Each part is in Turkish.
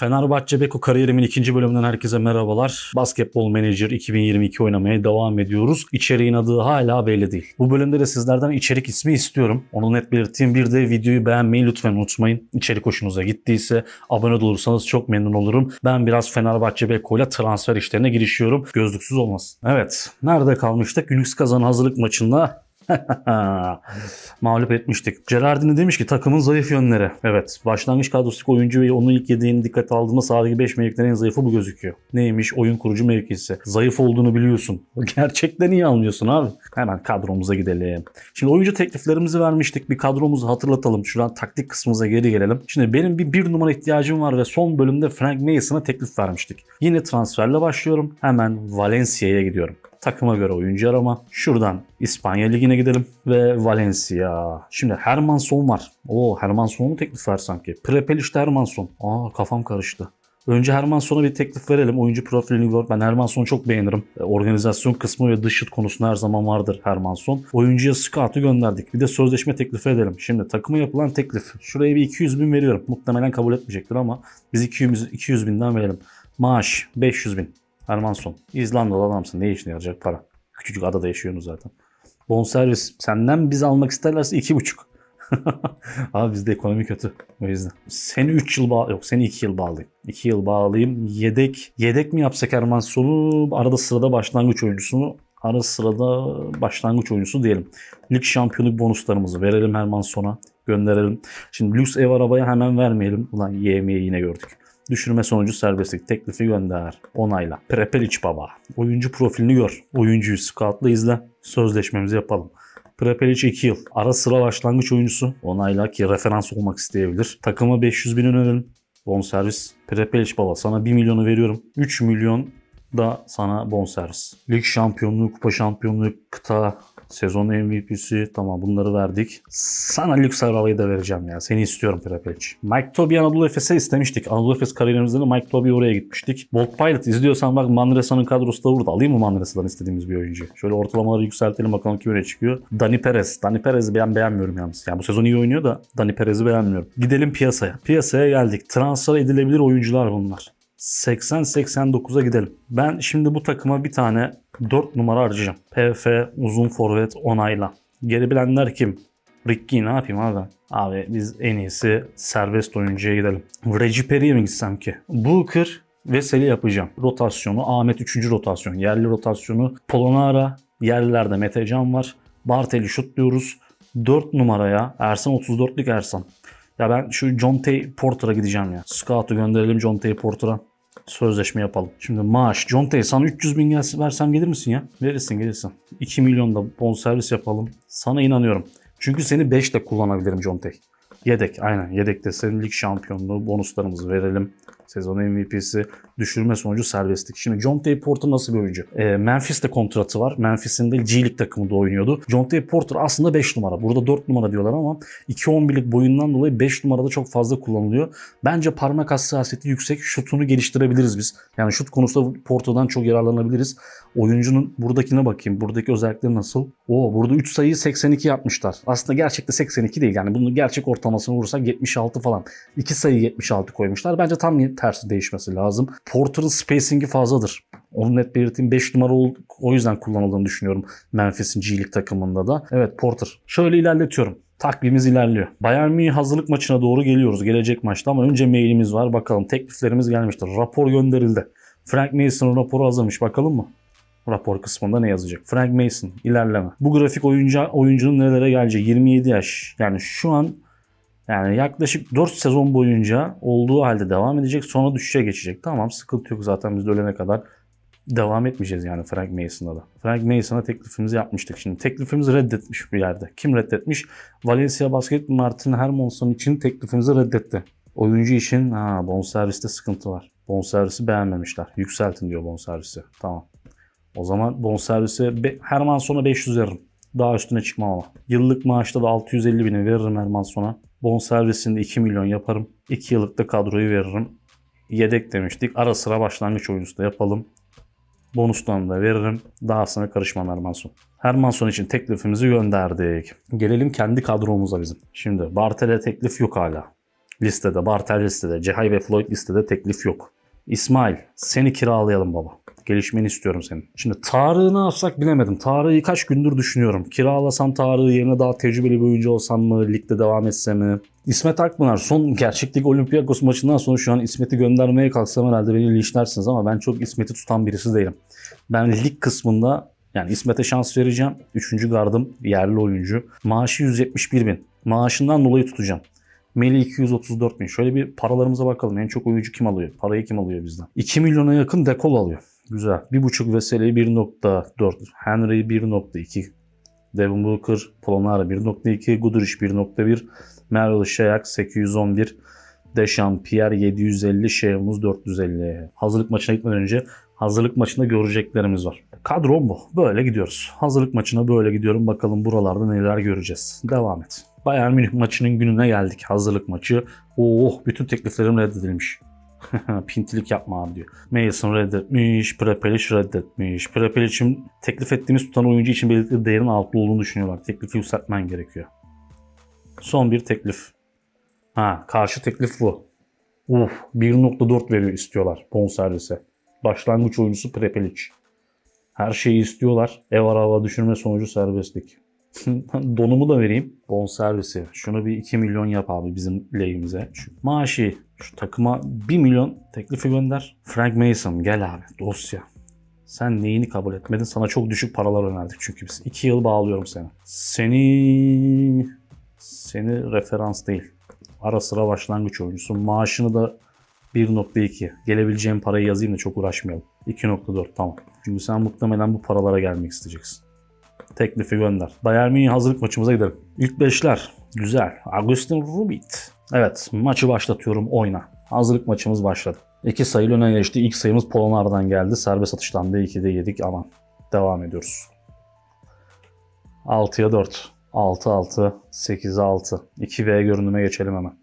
Fenerbahçe Beko kariyerimin ikinci bölümünden herkese merhabalar. Basketbol Manager 2022 oynamaya devam ediyoruz. İçeriğin adı hala belli değil. Bu bölümde de sizlerden içerik ismi istiyorum. Onu net belirteyim. Bir de videoyu beğenmeyi lütfen unutmayın. İçerik hoşunuza gittiyse abone olursanız çok memnun olurum. Ben biraz Fenerbahçe Beko ile transfer işlerine girişiyorum. Gözlüksüz olmasın. Evet. Nerede kalmıştık? Lüks kazan hazırlık maçında Mağlup etmiştik. Gerardini demiş ki takımın zayıf yönleri. Evet. Başlangıç kadrosundaki oyuncu ve onun ilk yediğini dikkate aldığında sahadaki 5 mevkilerin en zayıfı bu gözüküyor. Neymiş? Oyun kurucu mevkisi. Zayıf olduğunu biliyorsun. Gerçekten iyi anlıyorsun abi. Hemen kadromuza gidelim. Şimdi oyuncu tekliflerimizi vermiştik. Bir kadromuzu hatırlatalım. Şuradan taktik kısmımıza geri gelelim. Şimdi benim bir bir numara ihtiyacım var ve son bölümde Frank Mason'a teklif vermiştik. Yine transferle başlıyorum. Hemen Valencia'ya gidiyorum takıma göre oyuncu arama. Şuradan İspanya Ligi'ne gidelim ve Valencia. Şimdi Hermanson var. Oo Hermanson'u mu teklif ver sanki? Prepeliş'te Hermanson. Aa kafam karıştı. Önce Hermanson'a bir teklif verelim. Oyuncu profilini gör. Ben Hermanson'u çok beğenirim. E, Organizasyon kısmı ve dış şut konusunda her zaman vardır Hermanson. Oyuncuya scout'u gönderdik. Bir de sözleşme teklifi edelim. Şimdi takıma yapılan teklif. Şuraya bir 200 bin veriyorum. Muhtemelen kabul etmeyecektir ama biz 200, 200 binden verelim. Maaş 500 bin. Hermanson. İzlandalı adamsın. Ne işine yarayacak para? Küçücük adada yaşıyorsunuz zaten. Bonservis senden biz almak isterlerse iki buçuk. Abi bizde ekonomi kötü. O yüzden. Seni 3 yıl bağ yok seni 2 yıl bağlayayım. 2 yıl bağlayayım. Yedek yedek mi yapsak Hermanson'u arada sırada başlangıç oyuncusu mu? Ara sırada başlangıç oyuncusu diyelim. Lig şampiyonluk bonuslarımızı verelim Hermanson'a gönderelim. Şimdi lüks ev arabaya hemen vermeyelim. Ulan yemeği yine gördük. Düşürme sonucu serbestlik teklifi gönder. Onayla. Prepelic baba. Oyuncu profilini gör. Oyuncuyu scoutla izle. Sözleşmemizi yapalım. Prepelic 2 yıl. Ara sıra başlangıç oyuncusu. Onayla ki referans olmak isteyebilir. Takıma 500 bin önerelim. Bonservis. Prepelic baba sana 1 milyonu veriyorum. 3 milyon da sana bonservis. Lig şampiyonluğu, kupa şampiyonluğu, kıta Sezon MVP'si tamam bunları verdik. Sana lüks arabayı da vereceğim ya. Seni istiyorum Prepelic. Mike Toby Anadolu Efes'e istemiştik. Anadolu Efes kariyerimizde de Mike Toby oraya gitmiştik. Bolt Pilot izliyorsan bak Manresa'nın kadrosu da burada. Alayım mı Manresa'dan istediğimiz bir oyuncu? Şöyle ortalamaları yükseltelim bakalım kim öne çıkıyor. Dani Perez. Dani Perez'i ben beğenmiyorum yalnız. Yani bu sezon iyi oynuyor da Dani Perez'i beğenmiyorum. Gidelim piyasaya. Piyasaya geldik. Transfer edilebilir oyuncular bunlar. 80-89'a gidelim. Ben şimdi bu takıma bir tane 4 numara harcayacağım. PF uzun forvet onayla. Geri bilenler kim? Ricky ne yapayım abi? Abi biz en iyisi serbest oyuncuya gidelim. Reggie Perry'e mi gitsem ki? Booker Veseli yapacağım. Rotasyonu Ahmet 3. rotasyon. Yerli rotasyonu Polonara. Yerlilerde Metecan var. Bartel'i şutluyoruz. 4 numaraya Ersan 34'lük Ersan. Ya ben şu John Tay Porter'a gideceğim ya. Scout'u gönderelim John Tay Porter'a sözleşme yapalım. Şimdi maaş. John Tay sana 300 bin gelsin, versem gelir misin ya? Verirsin gelirsin. 2 milyon da bonservis yapalım. Sana inanıyorum. Çünkü seni 5 de kullanabilirim John Tay. Yedek aynen yedekte senin lig şampiyonluğu bonuslarımızı verelim. Sezon MVP'si düşürme sonucu serbestlik. Şimdi John Tay Porter nasıl bir oyuncu? E, Memphis'te kontratı var. Memphis'in de G League takımında oynuyordu. John Tay Porter aslında 5 numara. Burada 4 numara diyorlar ama 2-11'lik boyundan dolayı 5 numarada çok fazla kullanılıyor. Bence parmak hassasiyeti yüksek. Şutunu geliştirebiliriz biz. Yani şut konusunda Porter'dan çok yararlanabiliriz. Oyuncunun buradakine bakayım. Buradaki özellikleri nasıl? Oo burada 3 sayıyı 82 yapmışlar. Aslında gerçekte 82 değil. Yani bunun gerçek ortalamasını vurursak 76 falan. 2 sayı 76 koymuşlar. Bence tam tersi değişmesi lazım. Porter'ın spacing'i fazladır. Onu net belirteyim 5 numara ol, o yüzden kullanıldığını düşünüyorum Memphis'in G League takımında da. Evet Porter. Şöyle ilerletiyorum. Takvimimiz ilerliyor. Bayern Münih hazırlık maçına doğru geliyoruz gelecek maçta ama önce mailimiz var. Bakalım tekliflerimiz gelmiştir. Rapor gönderildi. Frank Mason'ın raporu hazırmış. Bakalım mı? Rapor kısmında ne yazacak? Frank Mason ilerleme. Bu grafik oyuncu oyuncunun nelere geleceği 27 yaş. Yani şu an yani yaklaşık 4 sezon boyunca olduğu halde devam edecek. Sonra düşüşe geçecek. Tamam sıkıntı yok zaten biz de ölene kadar devam etmeyeceğiz yani Frank Mason'da da. Frank Mason'a teklifimizi yapmıştık. Şimdi teklifimizi reddetmiş bir yerde. Kim reddetmiş? Valencia Basket Martin Hermanson için teklifimizi reddetti. Oyuncu için ha, bonserviste sıkıntı var. Bonservisi beğenmemişler. Yükseltin diyor bonservisi. Tamam. O zaman bonservise Hermanson'a 500 veririm. Daha üstüne çıkmam ama. Yıllık maaşta da 650 bini veririm Hermanson'a. Bonservisinde 2 milyon yaparım. 2 yıllık da kadroyu veririm. Yedek demiştik. Ara sıra başlangıç oyuncusu da yapalım. Bonustan da veririm. Daha sonra karışmam Hermanson. Hermanson için teklifimizi gönderdik. Gelelim kendi kadromuza bizim. Şimdi Bartel'e teklif yok hala. listede. Bartel listede. Cehay ve Floyd listede teklif yok. İsmail seni kiralayalım baba. Gelişmeni istiyorum senin. Şimdi Tarık'ı ne yapsak bilemedim. Tarık'ı kaç gündür düşünüyorum. Kiralasam Tarık'ı yerine daha tecrübeli bir oyuncu olsam mı? Ligde devam etse mi? İsmet Akpınar son gerçeklik Olympiakos maçından sonra şu an İsmet'i göndermeye kalksam herhalde beni linçlersiniz ama ben çok İsmet'i tutan birisi değilim. Ben lig kısmında yani İsmet'e şans vereceğim. Üçüncü gardım yerli oyuncu. Maaşı 171 bin. Maaşından dolayı tutacağım. Meli 234 bin. Şöyle bir paralarımıza bakalım. En çok oyuncu kim alıyor? Parayı kim alıyor bizden? 2 milyona yakın dekol alıyor. Güzel. 1.5 Veseli 1.4. Henry 1.2. Devin Booker, Polonara 1.2. Guduric 1.1. Merrill Shayak 811. Deşan Pierre 750. Şehmuz 450. Hazırlık maçına gitmeden önce hazırlık maçında göreceklerimiz var. Kadrom bu. Böyle gidiyoruz. Hazırlık maçına böyle gidiyorum. Bakalım buralarda neler göreceğiz. Devam et. Bayern Münih maçının gününe geldik. Hazırlık maçı. Oh bütün tekliflerim reddedilmiş. Pintilik yapma abi diyor. Mason reddetmiş, Prepelic reddetmiş. Prepelic'in teklif ettiğimiz tutan oyuncu için belirtili değerin altı olduğunu düşünüyorlar. Teklifi yükseltmen gerekiyor. Son bir teklif. Ha, karşı teklif bu. Uf, 1.4 veriyor istiyorlar bonservise. Başlangıç oyuncusu Prepelic. Her şeyi istiyorlar. Ev araba düşürme sonucu serbestlik. Donumu da vereyim. Bonservisi. Şunu bir 2 milyon yap abi bizim lehimize. Şu maaşı şu takıma 1 milyon teklifi gönder. Frank Mason gel abi dosya. Sen neyini kabul etmedin? Sana çok düşük paralar önerdik çünkü biz. 2 yıl bağlıyorum seni. Seni... Seni referans değil. Ara sıra başlangıç oyuncusu. Maaşını da 1.2. Gelebileceğim parayı yazayım da çok uğraşmayalım. 2.4 tamam. Çünkü sen muhtemelen bu paralara gelmek isteyeceksin. Teklifi gönder. Bayern Münih hazırlık maçımıza gidelim. İlk beşler. Güzel. Agustin Rubit. Evet maçı başlatıyorum oyna. Hazırlık maçımız başladı. İki sayı öne geçti. İlk sayımız Polonar'dan geldi. Serbest atıştan da 2'de yedik aman. Devam ediyoruz. 6'ya 4. 6-6. 8'e 6. 2V görünüme geçelim hemen.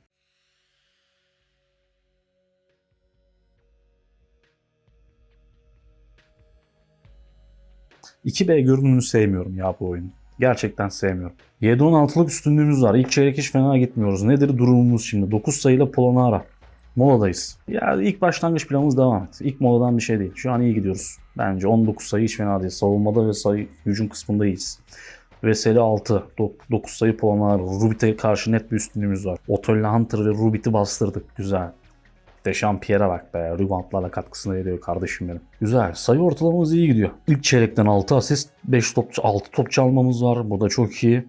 ...2B görünümünü sevmiyorum ya bu oyunu. Gerçekten sevmiyorum. 7-16'lık üstünlüğümüz var. İlk çeyrek hiç fena gitmiyoruz. Nedir durumumuz şimdi? 9 sayıyla Polonara. Moladayız. Ya ilk başlangıç planımız devam et. İlk moladan bir şey değil. Şu an iyi gidiyoruz. Bence 19 sayı hiç fena değil. Savunmada ve sayı hücum kısmında iyiyiz. Veseli 6. 9 sayı Polonara. Rubit'e karşı net bir üstünlüğümüz var. Otolle Hunter ve Rubit'i bastırdık. Güzel. Dechampierre'e bak be. Reboundlarla katkısını veriyor kardeşim benim. Güzel. Sayı ortalamamız iyi gidiyor. İlk çeyrekten 6 asist, 5 top, 6 top çalmamız var. Bu da çok iyi.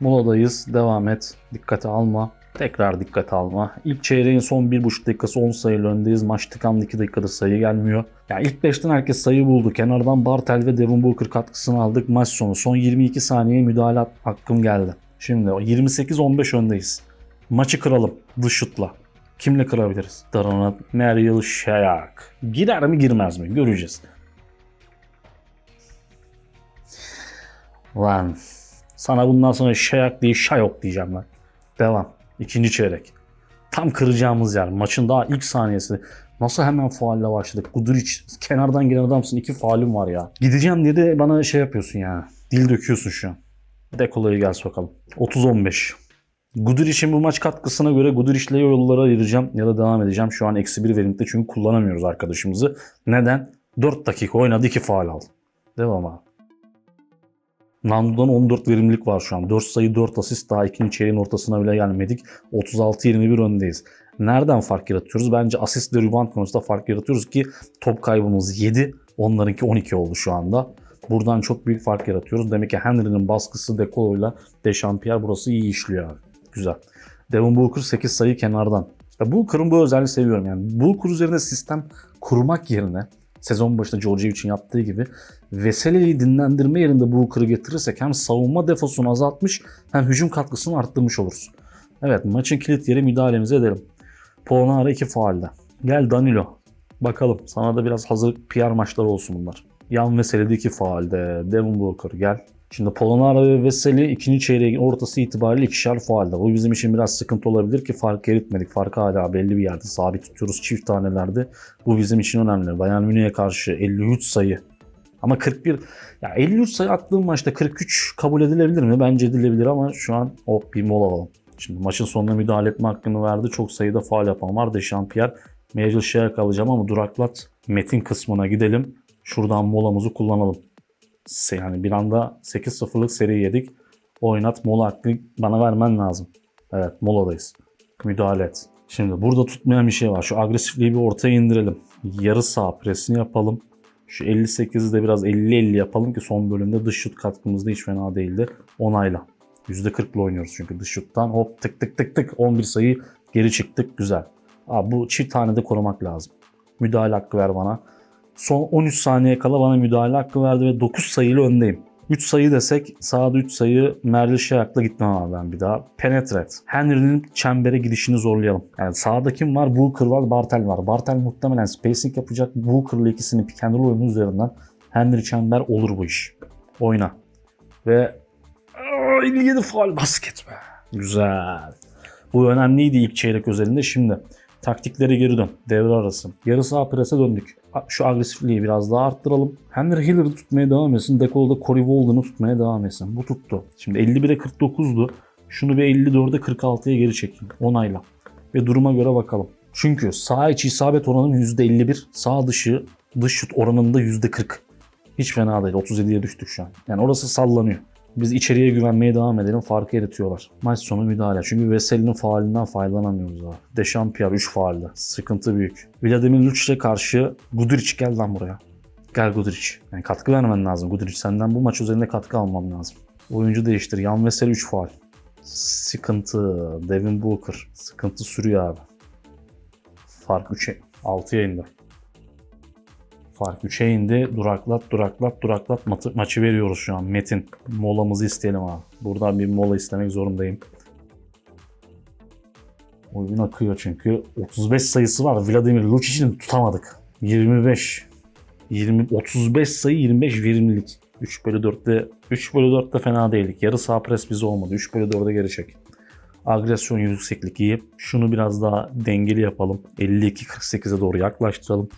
Moladayız. Devam et. Dikkate alma. Tekrar dikkate alma. İlk çeyreğin son 1,5 dakikası 10 sayıyla öndeyiz. Maç tıkandı 2 dakikada sayı gelmiyor. Ya ilk 5'ten herkes sayı buldu. Kenardan Bartel ve Devin Booker katkısını aldık. Maç sonu. Son 22 saniye müdahale hakkım geldi. Şimdi 28-15 öndeyiz. Maçı kıralım. Dış şutla. Kimle kırabiliriz? Darana Meryl Shayak. Girer mi girmez mi? Göreceğiz. Lan sana bundan sonra Shayak değil Shayok diyeceğim lan. Devam. İkinci çeyrek. Tam kıracağımız yer. Maçın daha ilk saniyesi. Nasıl hemen faulle başladık? Guduric kenardan gelen adamsın. iki faulüm var ya. Gideceğim diye de bana şey yapıyorsun ya. Dil döküyorsun şu an. Dekolayı gel sokalım. 30-15. Guduric'in bu maç katkısına göre Guduric'le yollara ayıracağım ya da devam edeceğim. Şu an eksi bir verimde çünkü kullanamıyoruz arkadaşımızı. Neden? 4 dakika oynadı 2 faal aldı. Devam abi. Nando'dan 14 verimlilik var şu an. 4 sayı 4 asist daha ikinci çeyreğin ortasına bile gelmedik. 36-21 öndeyiz. Nereden fark yaratıyoruz? Bence asist ve rebound konusunda fark yaratıyoruz ki top kaybımız 7. Onlarınki 12 oldu şu anda. Buradan çok büyük fark yaratıyoruz. Demek ki Henry'nin baskısı Dekolo'yla Dechampierre burası iyi işliyor abi. Güzel. Devin Booker 8 sayı kenardan. Ya Booker'ın bu özelliğini seviyorum. Yani Booker üzerine sistem kurmak yerine sezon başında Georgia için yaptığı gibi Veseli'yi dinlendirme yerinde Booker'ı getirirsek hem savunma defosunu azaltmış hem hücum katkısını arttırmış oluruz. Evet maçın kilit yeri müdahalemizi edelim. Polonara 2 faalde. Gel Danilo. Bakalım sana da biraz hazırlık PR maçları olsun bunlar. Yan Veseli de 2 faalde. Devin Booker gel. Şimdi Polonara ve Veseli ikinci çeyreğin ortası itibariyle ikişer faalde. Bu bizim için biraz sıkıntı olabilir ki fark eritmedik. Farkı hala belli bir yerde sabit tutuyoruz çift tanelerde. Bu bizim için önemli. Bayern Münih'e karşı 53 sayı. Ama 41 ya 53 sayı attığım maçta 43 kabul edilebilir mi? Bence edilebilir ama şu an hop bir mola alalım. Şimdi maçın sonuna müdahale etme hakkını verdi. Çok sayıda faal yapan var. Dechampierre Major Shea kalacağım ama duraklat metin kısmına gidelim. Şuradan molamızı kullanalım. Yani bir anda 8-0'lık seri yedik. Oynat mola hakkı bana vermen lazım. Evet moladayız. Müdahale et. Şimdi burada tutmayan bir şey var. Şu agresifliği bir ortaya indirelim. Yarı sağ presini yapalım. Şu 58'i de biraz 50-50 yapalım ki son bölümde dış şut katkımız da hiç fena değildi. Onayla. %40 ile oynuyoruz çünkü dış şuttan. Hop tık tık tık tık 11 sayı geri çıktık. Güzel. Abi bu çift tane de korumak lazım. Müdahale hakkı ver bana. Son 13 saniye kala bana müdahale hakkı verdi ve 9 sayıyla öndeyim. 3 sayı desek sağda 3 sayı Merli Şayak'la gitmem abi ben bir daha. Penetrate. Henry'nin çembere gidişini zorlayalım. Yani sağda kim var? Booker var, Bartel var. Bartel muhtemelen spacing yapacak. Booker'la ikisini pick and roll oyunu üzerinden Henry çember olur bu iş. Oyna. Ve Aa, 57 faal basket be. Güzel. Bu önemliydi ilk çeyrek özelinde. Şimdi taktikleri geri dön. Devre arası. Yarı sağ prese döndük. Şu agresifliği biraz daha arttıralım. Henry Hiller'ı tutmaya devam etsin. Dekolda Corey Walden'ı tutmaya devam etsin. Bu tuttu. Şimdi 51'e 49'du. Şunu bir 54'e 46'ya geri çekeyim. Onayla. Ve duruma göre bakalım. Çünkü sağ içi isabet oranım %51. Sağ dışı dış şut oranında %40. Hiç fena değil. 37'ye düştük şu an. Yani orası sallanıyor. Biz içeriye güvenmeye devam edelim. Farkı eritiyorlar. Maç sonu müdahale. Çünkü Veseli'nin faalinden faydalanamıyoruz abi. Dechampierre 3 faalde. Sıkıntı büyük. Vladimir Lucic'e karşı Guduric gel lan buraya. Gel Guduric. Yani katkı vermen lazım Guduric. Senden bu maç üzerinde katkı almam lazım. Oyuncu değiştir. Yan Veseli 3 faal. Sıkıntı. Devin Booker. Sıkıntı sürüyor abi. Fark 3'e 6'ya indi. Fark 3'e indi. Duraklat, duraklat, duraklat. Ma- maçı veriyoruz şu an. Metin. Molamızı isteyelim abi. Buradan bir mola istemek zorundayım. Oyun akıyor çünkü. 35 sayısı var. Vladimir Lucic'ini tutamadık. 25. 20, 35 sayı 25 verimlilik. 3 bölü 4'te 3 bölü 4'te fena değildik. Yarı sağ pres bize olmadı. 3 bölü 4'e geri çek. Agresyon yükseklik iyi. Şunu biraz daha dengeli yapalım. 52-48'e doğru yaklaştıralım.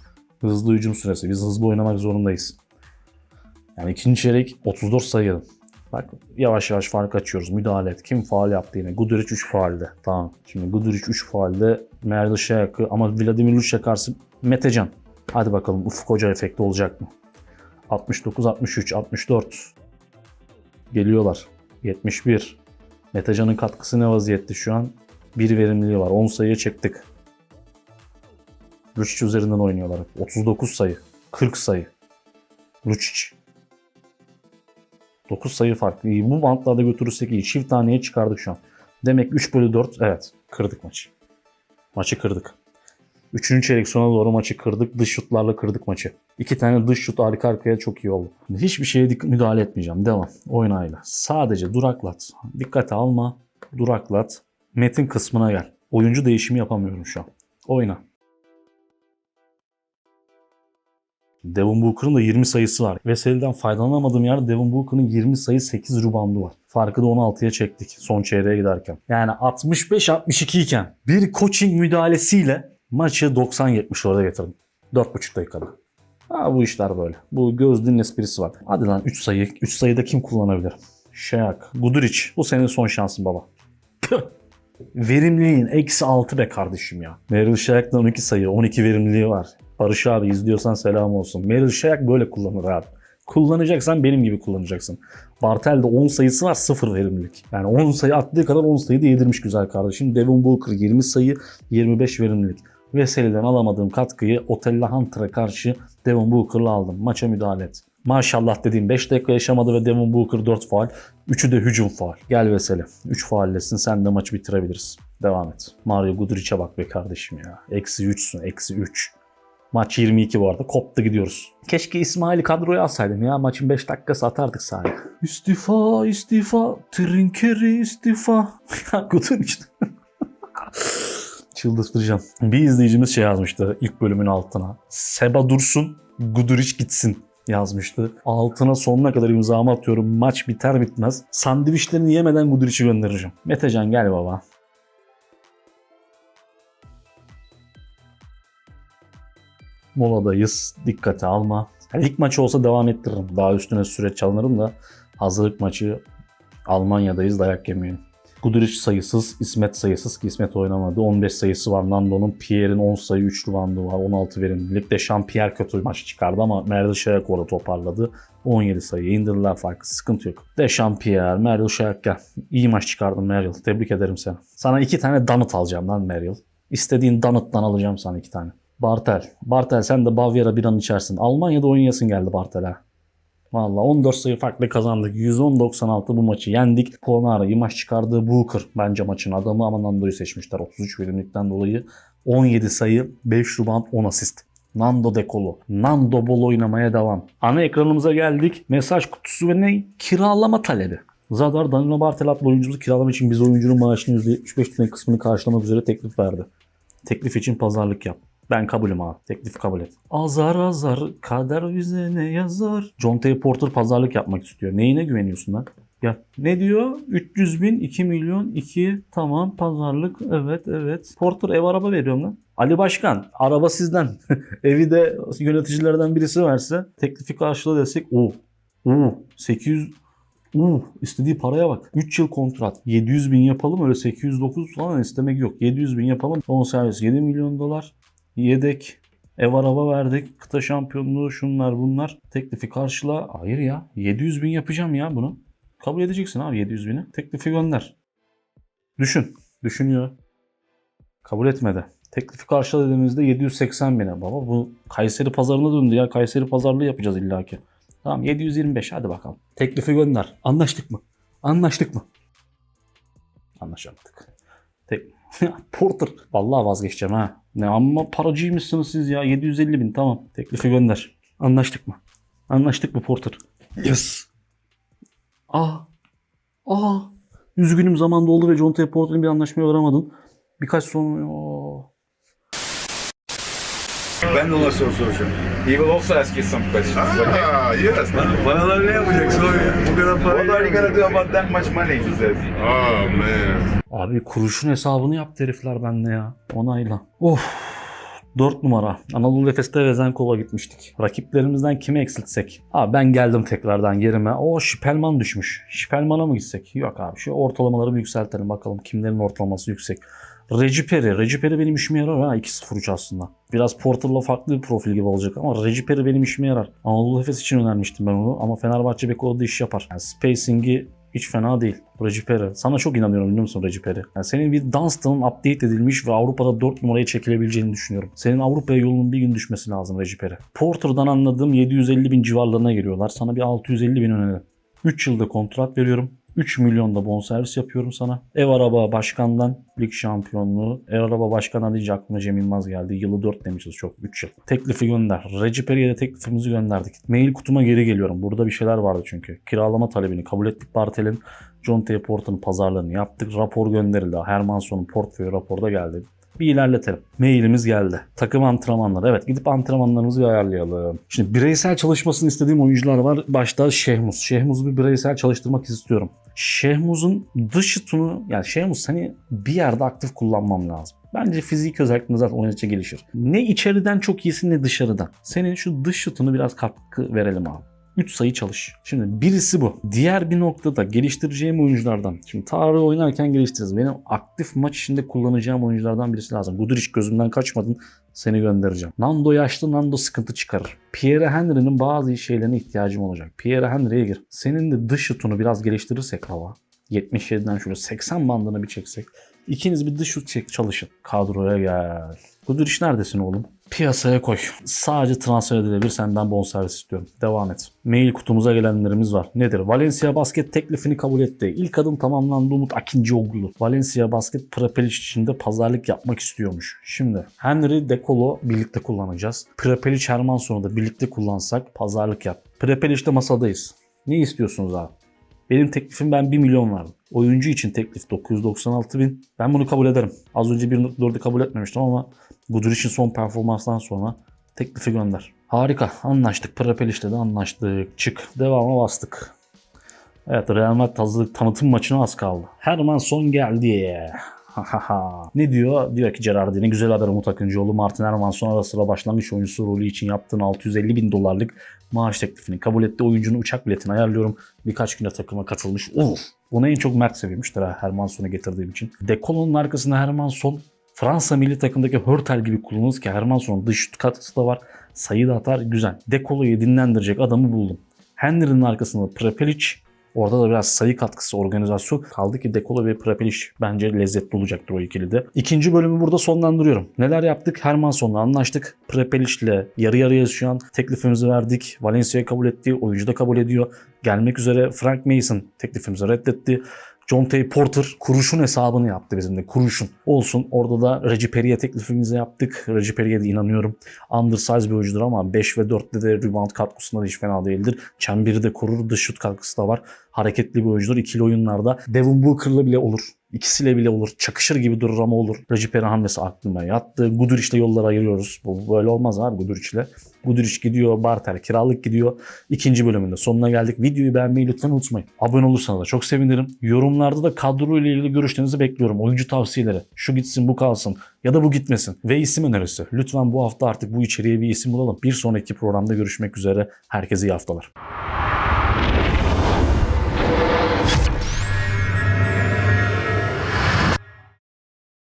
Hızlı hücum süresi. Biz hızlı oynamak zorundayız. Yani ikinci çeyrek 34 sayı. Bak yavaş yavaş fark açıyoruz. Müdahale et. Kim faal yaptı yine? Guduric 3 faalde. Tamam. Şimdi Guduric 3 faalde. Merdi Şayak'ı ama Vladimir Lucic'e karşı Metecan. Hadi bakalım Ufuk Hoca efekti olacak mı? 69, 63, 64. Geliyorlar. 71. Metecan'ın katkısı ne vaziyette şu an? Bir verimliliği var. 10 sayıya çektik. Lucic üzerinden oynuyorlar. 39 sayı. 40 sayı. Lucic. 9 sayı fark. İyi. Bu bantlarda götürürsek iyi. Çift taneye çıkardık şu an. Demek 3 bölü 4. Evet. Kırdık maçı. Maçı kırdık. Üçüncü çeyrek sona doğru maçı kırdık. Dış şutlarla kırdık maçı. İki tane dış şut arka arkaya çok iyi oldu. Hiçbir şeye müdahale etmeyeceğim. Devam. Oynayla. Sadece duraklat. Dikkate alma. Duraklat. Metin kısmına gel. Oyuncu değişimi yapamıyorum şu an. Oyna. Devin Booker'ın da 20 sayısı var. Veseli'den faydalanamadığım yerde Devin Booker'ın 20 sayı 8 reboundu var. Farkı da 16'ya çektik son çeyreğe giderken. Yani 65-62 iken bir coaching müdahalesiyle maçı 90-70 orada getirdim. 4,5 dakikada. Ha bu işler böyle. Bu gözlüğün esprisi var. Hadi lan 3 sayı. 3 sayıda kim kullanabilir? Şayak, Guduric. Bu senin son şansın baba. Verimliliğin eksi 6 be kardeşim ya. Meryl Şayak'tan 12 sayı, 12 verimliliği var. Barış abi izliyorsan selam olsun. Meryl Şayak böyle kullanır abi. Kullanacaksan benim gibi kullanacaksın. Bartel'de 10 sayısı var 0 verimlilik. Yani 10 sayı attığı kadar 10 sayı da yedirmiş güzel kardeşim. Devin Booker 20 sayı 25 verimlilik. Veseli'den alamadığım katkıyı Otella Hunter'a karşı Devin Booker'la aldım. Maça müdahale et. Maşallah dediğim 5 dakika yaşamadı ve Devin Booker 4 faal. 3'ü de hücum faal. Gel Veseli. 3 faallesin sen de maçı bitirebiliriz. Devam et. Mario Guduric'e bak be kardeşim ya. Eksi 3'sün. Eksi 3. Maç 22 bu arada. Koptu gidiyoruz. Keşke İsmail'i kadroya alsaydım ya. Maçın 5 dakikası atardık sahaya. İstifa, istifa. Trinkeri istifa. Ya Guduric. Çıldırtacağım. Bir izleyicimiz şey yazmıştı ilk bölümün altına. Seba dursun, Guduric gitsin yazmıştı. Altına sonuna kadar imzamı atıyorum. Maç biter bitmez. Sandviçlerini yemeden Guduric'i göndereceğim. Metecan gel baba. Moladayız. Dikkate alma. Yani ilk maçı olsa devam ettiririm. Daha üstüne süre çalınırım da hazırlık maçı Almanya'dayız dayak yemeyelim. Guduric sayısız, İsmet sayısız ki İsmet oynamadı. 15 sayısı var. Nando'nun Pierre'in 10 sayı 3 bandı var. 16 verimlilik. Deşan Pierre kötü maç çıkardı ama Merdil Şayak orada toparladı. 17 sayı indirdiler farkı. Sıkıntı yok. Deşan Pierre, Merdil Şayak gel. İyi maç çıkardın Meryl. Tebrik ederim seni. Sana iki tane donut alacağım lan Meryl. İstediğin donut'tan alacağım sana iki tane. Bartel. Bartel sen de Bavyera bir an içersin. Almanya'da oynayasın geldi Bartel'e. Valla 14 sayı farklı kazandık. 110-96 bu maçı yendik. Polonara maç çıkardığı Booker bence maçın adamı ama Nando'yu seçmişler 33 verimlilikten dolayı. 17 sayı, 5 rebound, 10 asist. Nando Dekolo. Nando bol oynamaya devam. Ana ekranımıza geldik. Mesaj kutusu ve ne? Kiralama talebi. Zadar Danilo Bartel adlı oyuncumuzu kiralama için biz oyuncunun maaşının %75 tane kısmını karşılamak üzere teklif verdi. Teklif için pazarlık yap. Ben kabulüm abi. Teklif kabul et. Azar azar kader bize ne yazar? John T. Porter pazarlık yapmak istiyor. Neyine güveniyorsun lan? Ya ne diyor? 300 bin, 2 milyon, 2 tamam pazarlık evet evet. Porter ev araba veriyorum lan. Ali Başkan araba sizden. Evi de yöneticilerden birisi verse teklifi karşıla desek o. Oo 800 Uh, istediği paraya bak. 3 yıl kontrat. 700 bin yapalım öyle 809 falan istemek yok. 700 bin yapalım. Son servis 7 milyon dolar. Yedek. Ev araba verdik. Kıta şampiyonluğu şunlar bunlar. Teklifi karşıla. Hayır ya. 700 bin yapacağım ya bunu. Kabul edeceksin abi 700 bini. Teklifi gönder. Düşün. Düşünüyor. Kabul etmedi. Teklifi karşıla dediğimizde 780 bine. Baba bu Kayseri pazarına döndü ya. Kayseri pazarlığı yapacağız illaki. Tamam 725 hadi bakalım. Teklifi gönder. Anlaştık mı? Anlaştık mı? Anlaşamadık. Tek... Porter. Vallahi vazgeçeceğim ha. Ne amma paracıymışsınız siz ya. 750 bin tamam. Teklifi gönder. Anlaştık mı? Anlaştık mı Porter? Yes. Aa. Aa. Üzgünüm zaman doldu ve John T. Porter'ın bir anlaşmaya varamadın. Birkaç son... Oo. Ben de ona soru soracağım. He will also ask you some questions. Okay? Ah, yes. Paralar ne yapacaksın oğlum ya? Bu kadar para. What are you gonna do about that much money? He says. Oh man. Abi kuruşun hesabını yaptı herifler bende ya. Onayla. Of. 4 numara. Anadolu Efes'te Vezenkov'a gitmiştik. Rakiplerimizden kimi eksiltsek? Abi ben geldim tekrardan yerime. O Şipelman düşmüş. Şipelman'a mı gitsek? Yok abi şu ortalamaları bir yükseltelim bakalım kimlerin ortalaması yüksek. Regi Perry benim işime yarar ha 2-0-3 aslında. Biraz Porter'la farklı bir profil gibi olacak ama Regi Perry benim işime yarar. Anadolu Efes için önermiştim ben onu ama Fenerbahçe bek orada iş yapar. Yani spacing'i hiç fena değil. Regi Perry. Sana çok inanıyorum biliyor musun Regi Perry? Yani senin bir Dunstan'ın update edilmiş ve Avrupa'da 4 numaraya çekilebileceğini düşünüyorum. Senin Avrupa'ya yolunun bir gün düşmesi lazım Regi Perry. Porter'dan anladığım 750 bin civarlarına geliyorlar. Sana bir 650 bin öneririm. 3 yılda kontrat veriyorum. 3 milyon da bonservis yapıyorum sana. Ev araba başkandan lig şampiyonluğu. Ev araba başkanı deyince aklıma Cem Yılmaz geldi. Yılı 4 demişiz çok 3 yıl. Teklifi gönder. Recep Peri'ye de teklifimizi gönderdik. Mail kutuma geri geliyorum. Burada bir şeyler vardı çünkü. Kiralama talebini kabul ettik Bartel'in. John T. Port'un pazarlığını yaptık. Rapor gönderildi. Hermanson'un portföyü raporda geldi. Bir ilerletelim. Mailimiz geldi. Takım antrenmanları. Evet gidip antrenmanlarımızı bir ayarlayalım. Şimdi bireysel çalışmasını istediğim oyuncular var. Başta Şehmuz. Şehmuz'u bir bireysel çalıştırmak istiyorum. Şehmuz'un dış şutunu yani Şehmuz hani bir yerde aktif kullanmam lazım. Bence fizik özellikle zaten oynadıkça gelişir. Ne içeriden çok iyisin ne dışarıdan. Senin şu dış şutunu biraz katkı verelim abi. 3 sayı çalış. Şimdi birisi bu. Diğer bir noktada geliştireceğim oyunculardan. Şimdi Tarık'ı oynarken geliştiririz. Benim aktif maç içinde kullanacağım oyunculardan birisi lazım. Guduric gözümden kaçmadın. Seni göndereceğim. Nando yaşlı Nando sıkıntı çıkarır. Pierre Henry'nin bazı şeylerine ihtiyacım olacak. Pierre Henry'e gir. Senin de dış şutunu biraz geliştirirsek hava. 77'den şöyle 80 bandını bir çeksek. İkiniz bir dış şut çek çalışın. Kadroya gel. Guduric neredesin oğlum? Piyasaya koy. Sadece transfer edilebilir senden bonservis istiyorum. Devam et. Mail kutumuza gelenlerimiz var. Nedir? Valencia Basket teklifini kabul etti. İlk adım tamamlandı Umut Akincioğlu. Valencia Basket Prepelic için de pazarlık yapmak istiyormuş. Şimdi Henry Dekolo birlikte kullanacağız. Prepelic Hermanson'u da birlikte kullansak pazarlık yap. Prepelic'te masadayız. Ne istiyorsunuz abi? Benim teklifim ben 1 milyon verdim. Oyuncu için teklif 996 bin. Ben bunu kabul ederim. Az önce 1.4'ü kabul etmemiştim ama Guduric'in son performanstan sonra teklifi gönder. Harika anlaştık. Prepeliş'te de anlaştık. Çık. Devama bastık. Evet Real Madrid hazırlık tanıtım maçına az kaldı. Herman son geldi. ne diyor? Diyor ki Gerardi ne güzel haber Umut Akıncıoğlu. Martin Hermanson ara sıra başlangıç oyuncusu rolü için yaptığın 650 bin dolarlık maaş teklifini kabul etti. Oyuncunun uçak biletini ayarlıyorum. Birkaç güne takıma katılmış. Uf Bunu en çok Mert seviyormuştur ha Hermanson'u getirdiğim için. Dekolo'nun arkasında Hermanson Fransa milli takımdaki Hörtel gibi kullanılır ki Hermanson'un dış katkısı da var. Sayı da atar güzel. Dekolo'yu dinlendirecek adamı buldum. Henry'nin arkasında Prepelic. Orada da biraz sayı katkısı, organizasyon. Kaldı ki Dekolo ve Prepelic bence lezzetli olacaktır o ikili de. İkinci bölümü burada sonlandırıyorum. Neler yaptık? Hermanson'la anlaştık. Prepelic'le yarı yarıya şu an teklifimizi verdik. Valencia'ya kabul etti. Oyuncu da kabul ediyor. Gelmek üzere Frank Mason teklifimizi reddetti. John T. Porter kuruşun hesabını yaptı bizimle. Kuruşun. Olsun orada da Reggie Perry'e teklifimizi yaptık. Reggie Perry'e de inanıyorum. Undersize bir oyuncudur ama 5 ve 4'te de rebound katkısında da hiç fena değildir. Çemberi de korur. Dış şut katkısı da var. Hareketli bir oyuncudur. İkili oyunlarda Devin Booker'la bile olur. İkisiyle bile olur. Çakışır gibi durur ama olur. Reggie Perry hamlesi aklıma yattı. Guduric'le yolları ayırıyoruz. Bu böyle olmaz abi Guduric'le. Guduric gidiyor. Bartel kiralık gidiyor. İkinci bölümünde sonuna geldik. Videoyu beğenmeyi lütfen unutmayın. Abone olursanız da çok sevinirim. Yorumlarda da kadro ile ilgili görüşlerinizi bekliyorum. Oyuncu tavsiyeleri. Şu gitsin bu kalsın. Ya da bu gitmesin. Ve isim önerisi. Lütfen bu hafta artık bu içeriye bir isim bulalım. Bir sonraki programda görüşmek üzere. Herkese iyi haftalar.